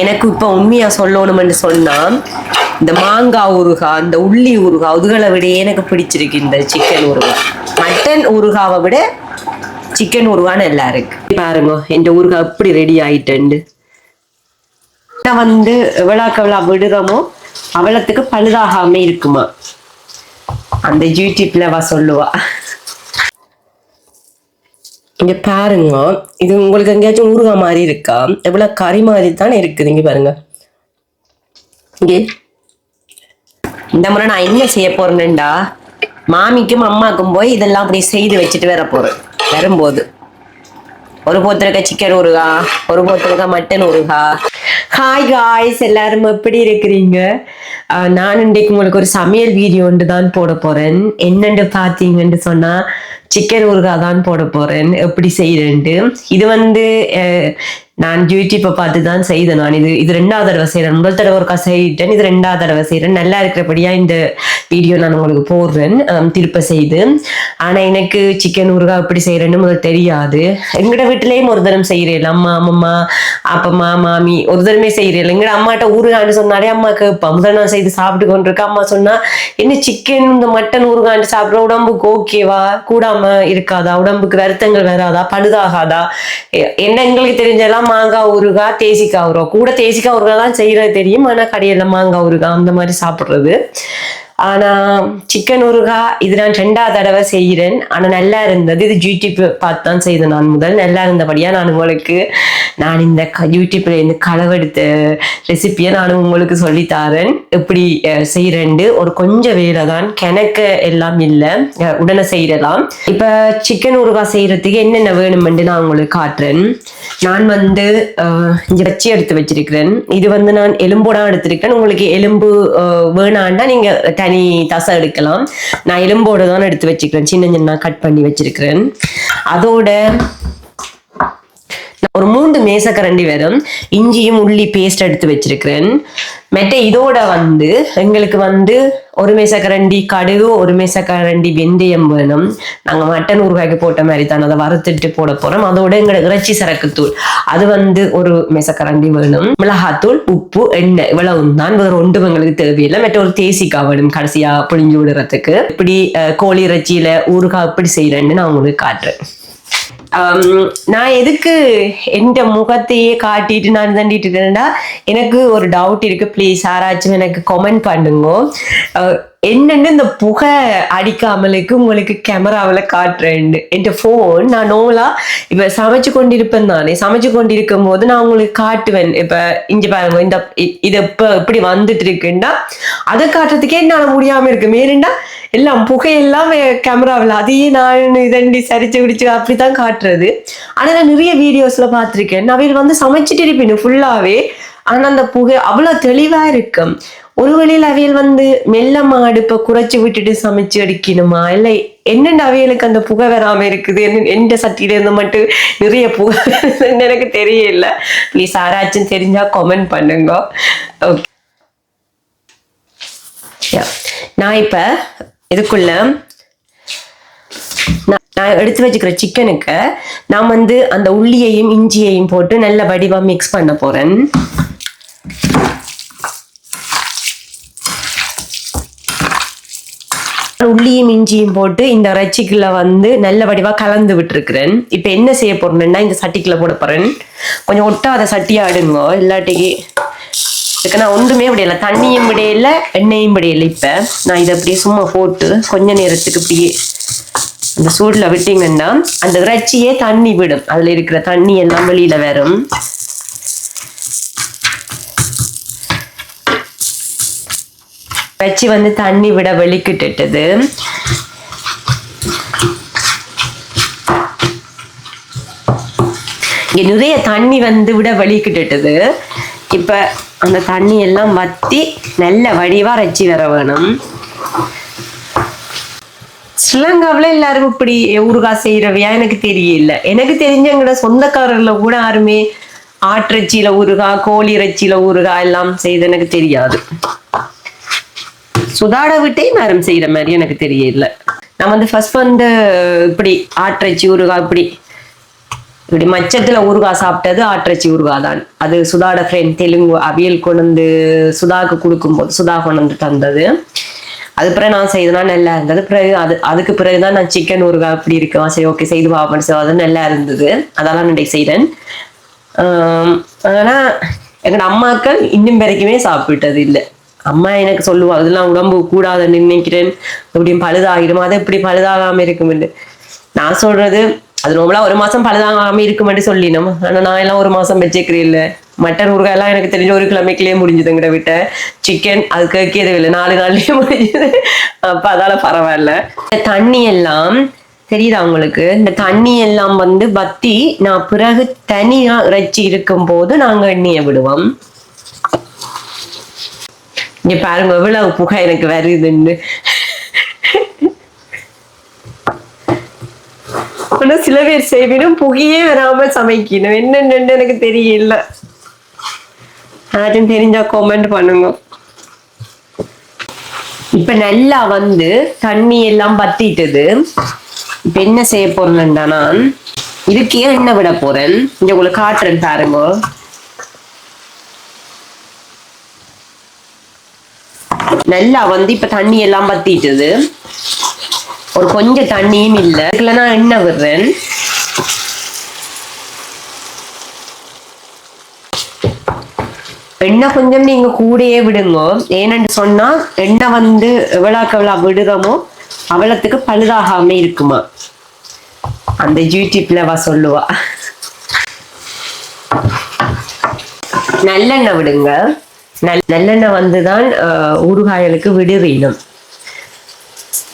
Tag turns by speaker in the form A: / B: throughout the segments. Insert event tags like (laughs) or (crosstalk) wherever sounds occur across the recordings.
A: எனக்கு இப்போ உண்மையா சொல்லணும்னு சொன்னா இந்த மாங்காய் ஊறுகாய் இந்த உள்ளி ஊறுகாய் அதுகளை விட எனக்கு பிடிச்சிருக்கு இந்த சிக்கன் ஊறுகாய். மட்டன் ஊறுகாவை விட சிக்கன் ஊறுகாய் நல்லா இருக்கு. பாருங்க என் ஊறுகாய் எப்படி ரெடி ஆயிட்டுண்டு? வந்து எவ்வளோக்கு எவ்வளோ விடுறோமோ அவ்வளோத்துக்கு பழுதாகாம இருக்குமா? அந்த யூடியூப்ல வா சொல்லுவா. இங்க பாருங்க. இது உங்களுக்கு எங்கேயாச்சும் ஊறுகாய் மாதிரி இருக்கா? எவ்வளவு கறி மாதிரி தானே இருக்குது இங்க பாருங்க. இங்கே. இந்த முறை நான் என்ன செய்ய போறேன்டா? மாமிக்கும் அம்மாக்கும் போய் இதெல்லாம் அப்படி செய்து வச்சுட்டு வர போறேன். வரும்போது. ஒரு போத்திருக்க சிக்கன் ஊறுகா ஒரு போத்திருக்க மட்டன் ஊறுகா. ஹாய் காய்ஸ் எல்லாரும் எப்படி இருக்கிறீங்க? நான் இன்றைக்கு உங்களுக்கு ஒரு சமையல் வீடியோ ஒன்று தான் போட போறேன். என்னென்று பார்த்தீங்கன்னு சொன்னா சிக்கன் ஊறுகாய் தான் போட போறேன். எப்படி செய்யறேன்ட்டு இது வந்து நான் யூடியூப்பை பார்த்து தான் செய்தேன். நான் இது இது ரெண்டாவது தடவை செய்கிறேன் முதல் தடவை ஒருக்கா செய்யிட்டேன் இது ரெண்டாவது தடவை செய்கிறேன் நல்லா இருக்கிறபடியா இந்த வீடியோ நான் உங்களுக்கு போடுறேன். திருப்ப செய்து. ஆனா எனக்கு சிக்கன் ஊறுகாய் எப்படி செய்யறேன்னு முதல் தெரியாது. எங்கட வீட்டிலேயும் ஒரு தரம் செய்கிறேன் அம்மா அம்மம்மா அப்பம்மா மாமி ஒரு தரமே செய்கிறேன் எங்கட அம்மாட்ட ஊறுகான்னு சொன்னாலே அம்மா கேட்பா. முதல் நான் செய்து சாப்பிட்டு கொண்டிருக்கேன் அம்மா சொன்னா என்ன சிக்கன் இந்த மட்டன் ஊறுகான்னு சாப்பிட்ற உடம்புக்கு ஓகேவா கூடாம இருக்காதா? உடம்புக்கு வருத்தங்கள் வராதா? பழுதாகாதா? என்ன எங்களுக்கு தெரிஞ்செல்லாம் மாங்காய் ஊறுகாய் தேசிக்காய் ஊறுகாய். கூட தேசிக்காய் ஊறுகாய் தான் செய்யறது தெரியும். ஆனா கடையில மாங்காய் ஊறுகாய் அந்த மாதிரி சாப்பிடுறது. ஆனா சிக்கன் ஊறுகா இது நான் ரெண்டாவது தடவை செய்கிறேன். ஆனா நல்லா இருந்தது. இது யூடியூப் பார்த்து தான் செய்தேன் நான் முதல். நல்லா இருந்தபடியா நான் உங்களுக்கு நான் இந்த யூடியூப்பில் யூடியூப்ல இருந்து களவெடுத்த ரெசிபியை நான் உங்களுக்கு சொல்லித்தாரேன் எப்படி அஹ், ஒரு கொஞ்சம் வேலை தான் கிணக்க எல்லாம் இல்லை உடனே செய்யலாம் இப்ப சிக்கன் ஊறுகாய் செய்யறதுக்கு என்னென்ன வேணுமென்று நான் உங்களுக்கு காட்டுறேன். நான் வந்து அஹ், வச்சு எடுத்து வச்சிருக்கிறேன். இது வந்து நான் எலும்போட எடுத்திருக்கேன். உங்களுக்கு எலும்பு வேணான்னா வேணாண்டா நீங்க தனி தசை எடுக்கலாம். நான் எலும்போட தான் எடுத்து வச்சுக்கிறேன். சின்ன சின்ன கட் பண்ணி வச்சிருக்கிறேன். அதோட ஒரு மூன்று மேசக்கரண்டி வரும். இஞ்சியும் உள்ளி பேஸ்ட் எடுத்து வச்சிருக்கிறேன். மற்ற இதோட வந்து எங்களுக்கு வந்து ஒரு மேசக்கரண்டி கடுகு ஒரு மேசக்கரண்டி வெந்தயம் வேணும். நாங்கள் மட்டன் ஊறுகாய்க்கு போட்ட மாதிரி தான். அதை வறுத்துட்டு போட போகிறோம் அதோட எங்களோட இறைச்சி சரக்குத்தூள் அது வந்து ஒரு மேசக்கரண்டி வேணும். மிளகாத்தூள் உப்பு எண்ணெய் இவ்வளவு தான். வேறு ஒன்றும் எங்களுக்கு தேவையில்லை. மற்ற ஒரு தேசிக்காய் வேணும் கடைசியாக புழிஞ்சு விடுறதுக்கு. இப்படி கோழி இறைச்சியில் ஊறுகாய் எப்படி செய்யறேன்னு நான் உங்களுக்கு காட்டுறேன். நான் எதுக்கு எந்த முகத்தையே காட்டிட்டு நான் தண்டிட்டு இருக்கேன்னா எனக்கு ஒரு டவுட் இருக்கு. ப்ளீஸ் யாராச்சும் எனக்கு கமெண்ட் பண்ணுங்க. என்னன்னு இந்த புகை அடிக்காமலுக்கு உங்களுக்கு கேமராவில் காட்டுறேன். என் ஃபோன் நான் நோலா இப்போ சமைச்சு கொண்டிருப்பேன் தானே. சமைச்சு கொண்டிருக்கும் போது நான் உங்களுக்கு காட்டுவேன். இப்போ இங்க பாருங்க இந்த இது இப்போ இப்படி வந்துட்டு இருக்குண்டா அதை காட்டுறதுக்கே என்னால் முடியாம இருக்கு. மேலுண்டா எல்லாம் புகையெல்லாம் கேமராவில் அதையே நான் இதண்டி சரிச்சு பிடிச்சு அப்படித்தான் காட்டுறது. ஆனால் நான் நிறைய வீடியோஸ்ல பார்த்திருக்கேன். நான் வந்து சமைச்சிட்டு இருப்பேன் ஃபுல்லாவே ஆனா அந்த புகை அவ்வளவு தெளிவா இருக்கும். ஒரு வழியில் அவையில் வந்து மெல்லமா அடுப்பை குறைச்சி விட்டுட்டு சமைச்சு அடிக்கணுமா? இல்லை என்னென்ன அவியலுக்கு அந்த புகை வராம இருக்குது? என்ன- எந்த சட்டியில இருந்து மட்டும் நிறைய புகை எனக்கு தெரியல. ப்ளீஸ் யாராச்சும் தெரிஞ்சா கமெண்ட் பண்ணுங்க. ஓகே நான் இப்ப இதுக்குள்ள நான் நான் எடுத்து வச்சுக்கிற சிக்கனுக்கு நான் வந்து அந்த உள்ளியையும் இஞ்சியையும் போட்டு நல்ல வடிவா மிக்ஸ் பண்ண போறேன் உள்ளியும் இஞ்சியும் போட்டு இந்த இறைச்சிக்குள்ள வந்து நல்ல வடிவாக கலந்து விட்டுருக்குறேன். இப்போ என்ன செய்ய போறேன்னா இந்த சட்டிக்குள்ள போட போறேன். கொஞ்சம் ஒட்டாத சட்டியாக அடுங்க இல்லாட்டிக்கு இதுக்கு நான் ஒன்றுமே விடையில தண்ணியும் விடையில எண்ணெயும் விடையில இப்போ. நான் இதை அப்படியே சும்மா போட்டு கொஞ்ச நேரத்துக்கு இப்படியே அந்த சூடில் விட்டிங்கன்னா அந்த இறைச்சியே தண்ணி விடும். அதில் இருக்கிற தண்ணி எல்லாம் வெளியில வரும். வச்சு வந்து தண்ணி விட வெளிக்கிட்டுட்டது. இங்கே நிறைய தண்ணி வந்து விட வெளிக்கிட்டுட்டது. இப்போ அந்த தண்ணி எல்லாம் வத்தி நல்ல வடிவாக ரச்சி வர வேணும். ஸ்ரீலங்காவில் எல்லாரும் இப்படி ஊறுகாய் செய்கிறவையா எனக்கு தெரியல. எனக்கு தெரிஞ்சவங்களோட சொந்தக்காரர்ல கூட யாருமே ஆட்டிறைச்சியில ஊறுகாய் கோழி இறைச்சியில் ஊறுகாய் எல்லாம் செய்து எனக்கு தெரியாது. சுதாட விட்டே நேரம் செய்யற மாதிரி எனக்கு தெரியல. நான் வந்து ஃபர்ஸ்ட் வந்து இப்படி ஆட்டிறைச்சி ஊறுகாய் இப்படி இப்படி மச்சத்துல ஊறுகாய் சாப்பிட்டது ஆட்டிறச்சி ஊறுகாய் தான். அது சுதாட ஃப்ரெண்ட் தெலுங்கு அவியல் கொண்டு வந்து சுதாக்கு கொடுக்கும்போது சுதா கொண்டு வந்து தந்தது. அது பிறகு நான் செய்தனா நல்லா இருந்தது. பிறகு அது அதுக்கு பிறகுதான் நான் சிக்கன் ஊறுகாய் இப்படி இருக்கேன் சரி ஓகே செய்து பாப்பேன் சரி அது நல்லா இருந்தது. அதெல்லாம் நான் செய்தேன் ஆம், ஆனா எங்களோட அம்மாக்கள் இன்னும் வரைக்குமே சாப்பிட்டது இல்லை. அம்மா எனக்கு சொல்லுவா அதெல்லாம் உடம்பு கூடாத நினைக்கிறேன் எப்படியும் பழுதாகிடும். அது எப்படி பழுதாகாம இருக்கும் நான் சொல்றது அது நம்மளா ஒரு மாசம் பழுதாகாம இருக்குமென்று சொல்லினோம். ஆனா நான் எல்லாம் ஒரு மாசம் வச்சுக்கிறேன் இல்ல மட்டன் ஊறுகாய் எல்லாம் எனக்கு தெரிஞ்ச ஒரு கிழமைக்குள்ளேயே முடிஞ்சுதுங்கிற விட்ட. சிக்கன் அது கேட்கவே இல்லை. நாலு நாள்லயே முடிஞ்சுது. அப்ப அதால பரவாயில்ல. இந்த தண்ணி எல்லாம் தெரியுதா உங்களுக்கு? இந்த தண்ணி எல்லாம் வந்து வத்தி நான் பிறகு தனியா இறைச்சி இருக்கும் போது நாங்க எண்ணெயை விடுவோம். இங்க பாருங்க எவ்வளவு புகை எனக்கு வருதுன்னு. ஆனா சில பேர் செய்வினும் புகையே வராம சமைக்கணும். என்னென்னு எனக்கு தெரியல. யாரும் தெரிஞ்சா கமெண்ட் பண்ணுங்க. இப்ப நல்லா வந்து தண்ணி எல்லாம் பத்திட்டது இப்ப என்ன செய்ய போறேன்டா நான். இதுக்கே ஏன் எண்ணெய் விட போறேன்? இங்க உங்களுக்கு காட்டுறேன் பாருங்க. நல்லா வந்து இப்ப தண்ணி எல்லாம் பத்திட்டது ஒரு கொஞ்சம் தண்ணியும் இல்லை. இதுல நான் எண்ணெய் விடுறேன். எண்ணெய் கொஞ்சம் நீங்க கூடயே விடுங்க. ஏனென்று சொன்னா எண்ணெய் வந்து எவ்வளோக்கு எவ்வளோ விடுதமோ அவ்வளத்துக்கு பழுதாகாம இருக்குமா? அந்த யூடியூப்ல அவ சொல்லுவா. நல்லெண்ணெய் விடுங்க. நல்லெண்ணெய் வந்துதான் ஆஹ், ஊறுகாய்களுக்கு விடுறீனும்.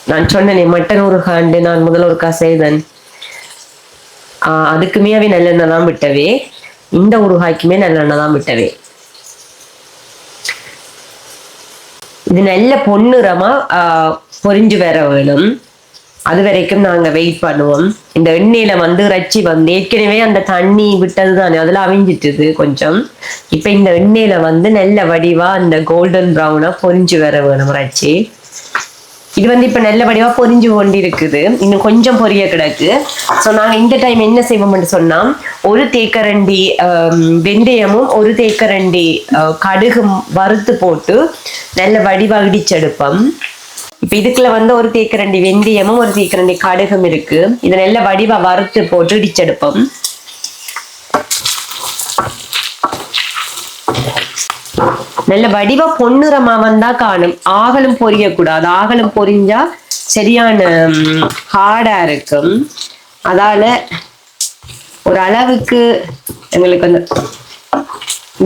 A: நான் சொன்னேன் மட்டன் ஊறுகாண்டு நான் முதல் ஒருக்கா செய்தேன் ஆஹ், அதுக்குமே அவை நல்லெண்ணெய் தான் விட்டவே இந்த ஊறுகாய்க்குமே நல்லெண்ணெய் தான் விட்டவே. இது நல்ல பொன்னிறமா ஆஹ், பொரிஞ்சு வர வேணும். அது வரைக்கும் நாங்க வெயிட் பண்ணுவோம். இந்த எண்ணெயில வந்து இறைச்சி வந்து ஏற்கனவே அந்த தண்ணி விட்டது தானே அதுல அவிஞ்சிட்டுது கொஞ்சம். இப்ப இந்த எண்ணெயில வந்து நல்ல வடிவா அந்த கோல்டன் ப்ரௌனா பொரிஞ்சு வர வேணும் இறைச்சி. இது வந்து இப்ப நல்ல வடிவா பொரிஞ்சு கொண்டு இருக்குது இன்னும் கொஞ்சம் பொரிய கிடக்கு. ஸோ நாங்க இந்த டைம் என்ன செய்வோம்னு சொன்னா ஒரு தேக்கரண்டி வெந்தயமும் ஒரு தேக்கரண்டி கடுகும் வறுத்து போட்டு நல்ல வடிவா இடிச்செடுப்போம். இப்ப இதுக்குள்ள வந்து ஒரு தீக்கரண்டி வெந்தயமும் ஒரு தீக்கரண்டி கடுகும் இருக்கு. இதை நல்ல வடிவா வறுத்து போட்டு இடிச்செடுப்போம். நல்ல வடிவா பொன்னிறமா வந்தா காணும். ஆகலும் பொரியக்கூடாது. ஆகலும் பொரிஞ்சா சரியான ஹார்டா இருக்கும். அதால ஒரு அளவுக்கு எங்களுக்கு அந்த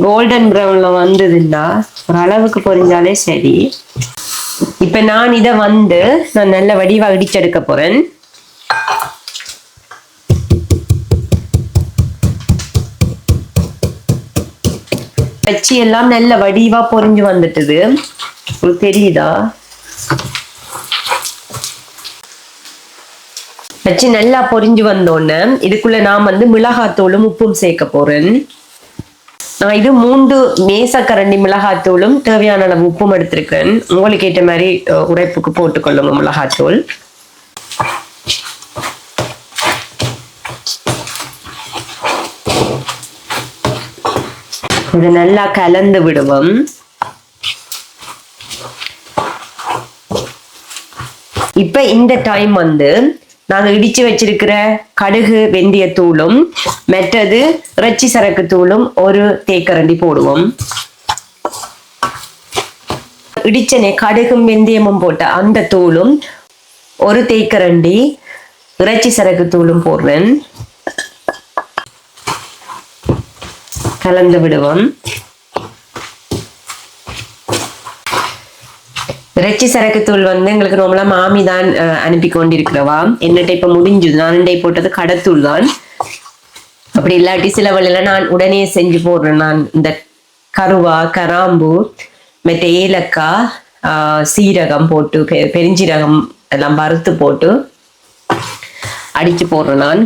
A: கோல்டன் ப்ரௌன்ல வந்ததுன்னா ஒரு அளவுக்கு பொரிஞ்சாலே சரி. இப்ப நான் இத வந்து நான் நல்ல வடிவா இடிச்செடுக்க போறேன். பச்சி எல்லாம் நல்ல வடிவா பொரிஞ்சு வந்துட்டது. உங்களுக்கு தெரியுதா? வச்சு நல்லா பொரிஞ்சு வந்தோடனே இதுக்குள்ள நான் வந்து மிளகாத்தூளும் உப்பும் சேர்க்க போறேன். நான் இது மூன்று மேசக்கரண்டி மிளகாத்தூளும் தேவையான அளவு உப்பும் எடுத்திருக்கேன். உங்களுக்கு ஏற்ற மாதிரி உடைப்புக்கு உரைப்புக்கு போட்டுக்கொள்ளுங்க மிளகாத்தூள் இது நல்லா கலந்து விடுவோம். இப்ப இந்த டைம் வந்து நாங்க இடிச்சு வச்சிருக்கிற கடுகு வெந்தயத்தூளும் மற்றது இறைச்சி சரக்கு தூளும் ஒரு தேக்கரண்டி போடுவோம். இடிச்சனே கடுகும் வெந்தயமும் போட்ட அந்த தூளும் ஒரு தேக்கரண்டி இறைச்சி சரக்கு தூளும் போடுவேன். கலந்து விடுவோம். இறைச்சி சரக்கு தூள் வந்து எங்களுக்கு ரொம்பலா மாமி தான் அனுப்பி கொண்டிருக்கிறவா என்னட்ட இப்ப முடிஞ்சுது நான் போட்டது கடத்தூள் தான் அப்படி இல்லாட்டி சில வழியில நான் உடனே செஞ்சு போடுறேன் நான் இந்த கருவா கராம்பு மற்ற ஏலக்காய் சீரகம் போட்டு பெ- பெருஞ்சீரகம் எல்லாம் வறுத்து போட்டு அடிச்சு போடுறேன் நான்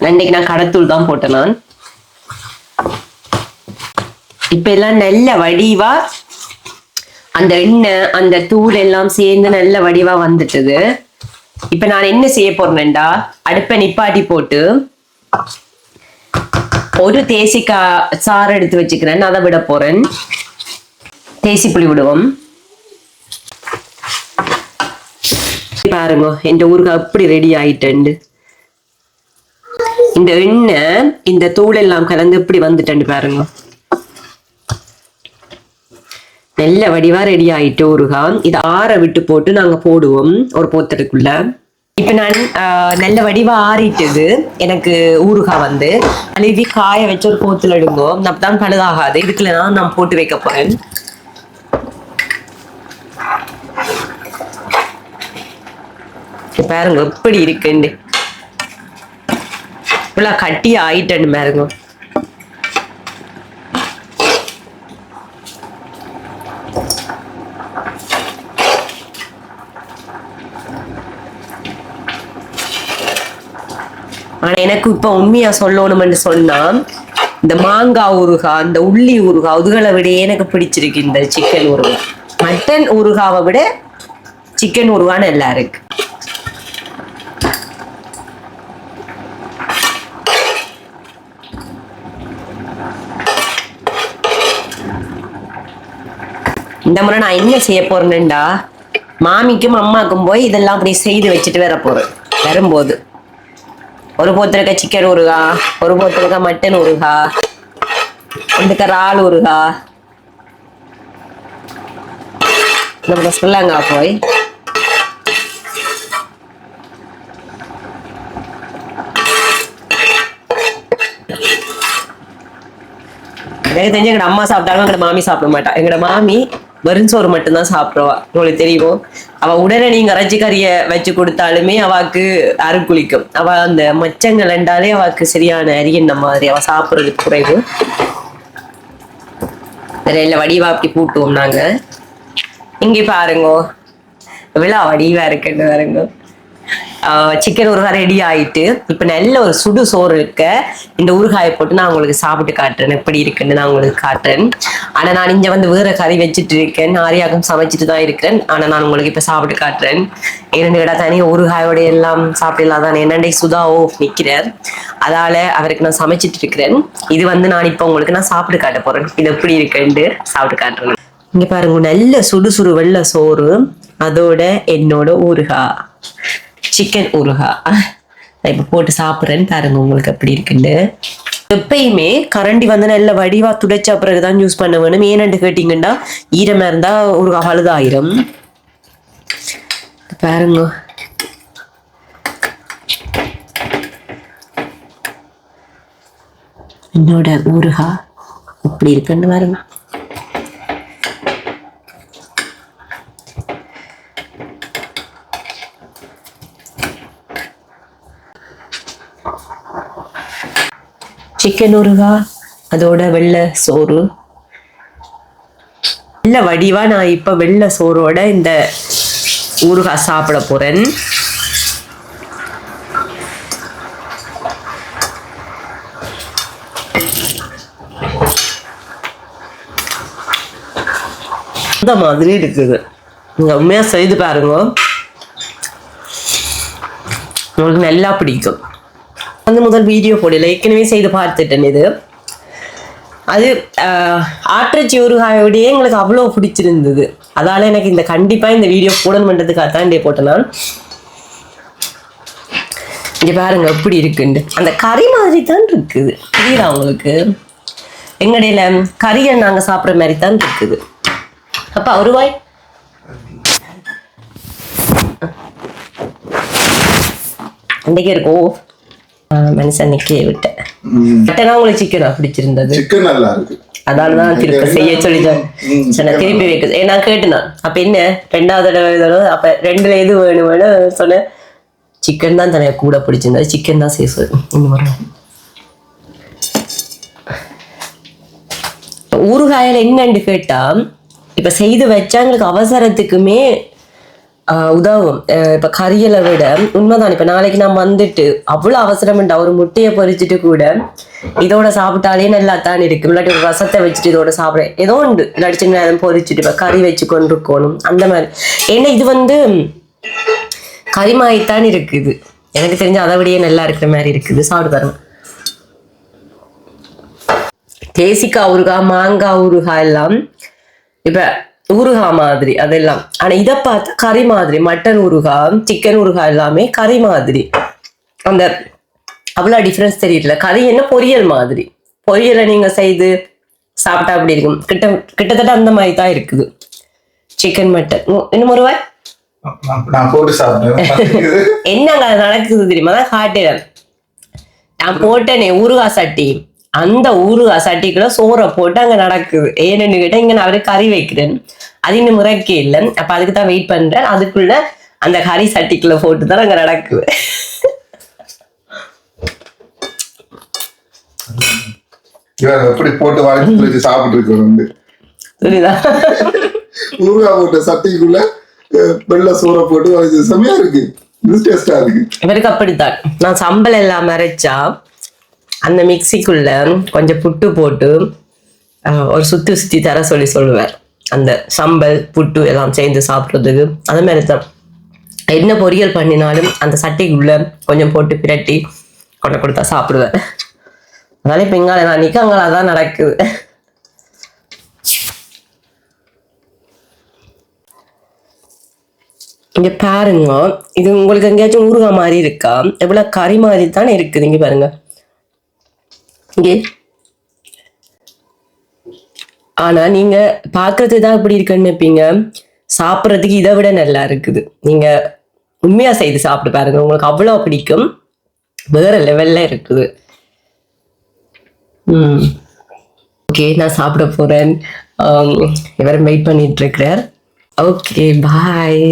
A: நன்றைக்கு நான் கடத்தூள் தான் போட்டேன் நான் இப்ப எல்லாம் நல்ல வடிவா அந்த எண்ணெய் அந்த தூள் எல்லாம் சேர்ந்து நல்ல வடிவா வந்துட்டுது. இப்ப நான் என்ன செய்ய போறேன்டா அடுப்பை நிப்பாட்டி போட்டு ஒரு தேசிக்கா சாறு எடுத்து வச்சுக்கிறேன். அதை விட போறேன். தேசி புளி விடுவோம். பாருங்க இந்த ஊருக்கு அப்படி ரெடி ஆயிட்டேன் இந்த எண்ணெய் இந்த தூள் எல்லாம் கலந்து இப்படி வந்துட்டேன் பாருங்க. நல்ல வடிவா ரெடி ஆயிட்டு ஊறுகாய் இதை ஆற விட்டு போட்டு நாங்க போடுவோம். ஒரு போத்தடுக்குள்ள. இப்ப நான் ஆஹ், நல்ல வடிவா ஆறிட்டது. எனக்கு ஊறுகாய் வந்து. அழுவி காய வச்சு ஒரு போத்துல எடுங்கோ அப்பதான் பழுதாகாது. இதுக்குள்ள தான் நான் போட்டு வைக்க போறேன். பாருங்க எப்படி இருக்குன்னு. இவ்வளவு கட்டி ஆயிட்டேன்னு பாருங்க. எனக்கு இப்ப உண்மையா சொல்லணும்னு சொன்னா இந்த மாங்காய் ஊறுகாய் இந்த உள்ளி ஊறுகாய் அதுகளை விட எனக்கு பிடிச்சிருக்கு இந்த சிக்கன் ஊறுகாய். மட்டன் ஊறுகாவை விட சிக்கன் ஊறுகான்னு எல்லாம் இருக்கு. இந்த முறை நான் என்ன செய்ய போறேன்டா மாமிக்கும் அம்மாக்கும் போய் இதெல்லாம் அப்படி செய்து வச்சுட்டு வர போறேன். வரும்போது. ஒரு போத்திருக்க சிக்கன் ஊறுகா ஒரு போத்திருக்க மட்டன் ஊறுகா ஒன்றுக்க இறால் ஊறுகா. நம்ம சொல்லாங்க போய் எனக்கு தெரிஞ்சு எங்கட அம்மா சாப்பிட்டாலும் எங்கட மாமி சாப்பிட மாட்டா. எங்கட மாமி வெறும் சோறு மட்டும்தான் சாப்பிடுவா உங்களுக்கு தெரியும்? அவ உடனே நீங்க இறைச்சி கறிய வச்சு கொடுத்தாலுமே அவாக்கு அருக்குளிக்கும் அவ அந்த மச்சங்கள் என்றாலே அவாக்கு சரியான அரியன்ன மாதிரி. அவ சாப்பிடுறது குறைவு. இல்ல வடிவா அப்படி கூட்டுவோம் நாங்க. இங்க பாருங்க. விழா வடிவா இருக்குன்னு பாருங்க. சிக்கன் ஊறுகாய் ரெடி ஆயிட்டு இப்ப நல்ல ஒரு சுடு சோறு இருக்க இந்த ஊறுகாயை போட்டு நான் உங்களுக்கு சாப்பிட்டு காட்டுறேன். எப்படி இருக்குன்னு நான் உங்களுக்கு காட்டுறேன். ஆனா நான் இங்க வந்து வேற கறி வச்சுட்டு இருக்கேன். ஆரியாகம் சமைச்சிட்டு தான் இருக்கிறேன். ஆனா நான் உங்களுக்கு இப்ப சாப்பிட்டு காட்டுறேன். இரண்டு கடை தனி ஊறுகாயோட எல்லாம் சாப்பிடலாம் தான். என்னண்டை சுதாவோ நிக்கிறார். அதால அவருக்கு நான் சமைச்சிட்டு இருக்கிறேன். இது வந்து நான் இப்ப உங்களுக்கு நான் சாப்பிட்டு காட்ட போறேன். இது எப்படி இருக்குன்னு சாப்பிட்டு காட்டுறேன். இங்க பாருங்க நல்ல சுடு சுடு வெள்ள சோறு. அதோட என்னோட ஊறுகாய். சிக்கன் ஊறுகா நான் இப்போ போட்டு சாப்பிட்றேன்னு பாருங்க உங்களுக்கு அப்படி இருக்குன்னு. எப்பயுமே கரண்டி வந்து நல்ல வடிவா துடைச்ச பிறகுதான் யூஸ் பண்ண வேணும் ஏனென்று கேட்டீங்கன்னா ஈரமா இருந்தா ஒரு பழுதாயிரும் பாருங்க. என்னோட ஊருகா இப்படி இருக்குன்னு பாருங்க. சிக்கன் ஊறுகா அதோட வெள்ளை சோறு. நல்ல வடிவா நான் இப்ப வெள்ளை சோறோட இந்த ஊறுகாய் சாப்பிட போறேன். இந்த மாதிரி இருக்குது. நீங்க உண்மையா செய்து பாருங்க. உங்களுக்கு நல்லா பிடிக்கும். வந்து முதல் வீடியோ போடல. ஏற்கனவே செய்து பார்த்துட்டேன் இது. அது ஆற்றச்சி ஆட்டிறைச்சி ஊறுகாயோடையே எங்களுக்கு அவ்வளோ பிடிச்சிருந்தது. அதால எனக்கு இந்த கண்டிப்பாக இந்த வீடியோ போடணுன்றதுக்காக தான் டே போட்டேன் நான். இங்க பாருங்க எப்படி இருக்குண்டு அந்த கறி மாதிரி தான் இருக்குது. புரியுதா உங்களுக்கு? எங்கடையில கறியை நாங்கள் சாப்பிட்ற மாதிரி தான் இருக்குது. அப்பா ஒரு வாய். அன்றைக்கே இருக்கும் மனுஷன் நிக்கே விட்டேன். மட்டனா உங்களுக்கு சிக்கனா பிடிச்சிருந்தது.
B: சிக்கன் நல்லா இருக்கு.
A: அதனாலதான் திருப்பி செய்ய சரி நான் திருப்பி வைக்க நான் கேட்டேன் அப்ப என்ன? ரெண்டாவது தடவை அப்ப ரெண்டுல எது வேணும் வேணும் சொன்னேன். சிக்கன் தான் தனியா கூட பிடிச்சிருந்தது. சிக்கன் தான் செய்ய சொல்லு ஊறுகாயில என்னன்னு கேட்டா இப்ப செய்து வச்சா எங்களுக்கு அவசரத்துக்குமே உதவும். இப்போ கறியலை விட உண்மைதான். இப்போ நாளைக்கு நான் வந்துட்டு அவ்வளோ அவசரம்ண்டா ஒரு முட்டையை பொரிச்சிட்டு கூட இதோட சாப்பிட்டாலே நல்லா தான் இருக்கு இல்லாட்டி ஒரு ரசத்தை வச்சுட்டு இதோட சாப்பிட ஏதோ உண்டு. இல்லாட்டி சின்ன நேரம் பொறிச்சிட்டு இப்போ கறி வச்சு கொண்டு இருக்கணும் அந்த மாதிரி. ஏன்னா இது வந்து கறிமாய்த்தான் இருக்குது. எனக்கு தெரிஞ்ச அதை விடையே நல்லா இருக்கிற மாதிரி இருக்குது. சாப்பிட்டு பாருங்க. தேசிக்காய் ஊறுகாய் மாங்காய் ஊறுகாய் எல்லாம் இப்போ ஊறுகாய் மாதிரி அதெல்லாம். ஆனா இதை பார்த்தா கறி மாதிரி மட்டன் ஊறுகாய் சிக்கன் ஊறுகாய் எல்லாமே கறி மாதிரி. அந்த அவ்வளோ டிஃப்ரென்ஸ் தெரியல. கறி என்ன? பொரியல் மாதிரி. பொரியலை நீங்க செய்து சாப்பிட்டா அப்படி இருக்கும். கிட்ட கிட்டத்தட்ட அந்த மாதிரி தான் இருக்குது. சிக்கன் மட்டன் இன்னும் ஒரு வாய்? என்னங்க நடக்குது தெரியுமா? தான் காட்டுறேன் நான் போட்டேனே ஊறுகாய் சட்டி. அந்த ஊறுகாய் சட்டிக்குள்ள சோறை போட்டு அங்க நடக்குது. ஏன்னு கேட்டா இங்க நான் அவரு கறி வைக்கிறேன். அது இன்னும் முறைக்கே இல்லை. அப்ப அதுக்கு தான் வெயிட் பண்றேன். அதுக்குள்ள அந்த கறி சட்டிக்குள்ள போட்டு தான் அங்க நடக்குது.
B: எப்படி போட்டு வளைச்சு (laughs) சாப்பிட்டு இருக்கிறோம்
A: புரியுதா?
B: ஊறுகாய் போட்ட சட்டிக்குள்ள வெள்ளை சோறை போட்டு வளைச்சு செமையா இருக்கு.
A: இவருக்கு அப்படித்தான். நான் சம்பல் எல்லாம் அரைச்சா அந்த மிக்சிக்குள்ள கொஞ்சம் புட்டு போட்டு ஒரு சுத்தி சுத்தி தர சொல்லி சொல்லுவார். அந்த சம்பல் புட்டு எல்லாம் சேர்ந்து சாப்பிட்றதுக்கு. அது மாதிரி தான் என்ன பொரியல் பண்ணினாலும் அந்த சட்டைக்குள்ள கொஞ்சம் போட்டு பிரட்டி கொண்டு கொடுத்தா சாப்பிடுவேன் அதனால இப்போ இங்கால நான் நிக்கங்களா தான் அதான் நடக்குது. இங்க பாருங்க. இது உங்களுக்கு எங்கேயாச்சும் ஊறுகாய் மாதிரி இருக்கா? எவ்வளவு கறி மாதிரி தானே இருக்குது. இங்க பாருங்க. இங்கே. ஆனா நீங்க பாக்குறது தான் இப்படி இருக்குன்னு நினைப்பீங்க. சாப்பிட்றதுக்கு இதை விட நல்லா இருக்குது. நீங்க உண்மையா செய்து சாப்பிட்டு பாருங்க. உங்களுக்கு அவ்வளவு பிடிக்கும். வேற லெவல்ல இருக்குது. ம். ஓகே நான் சாப்பிட போறேன். இவர் வெயிட் பண்ணிட்டு இருக்கிறார். Okay bye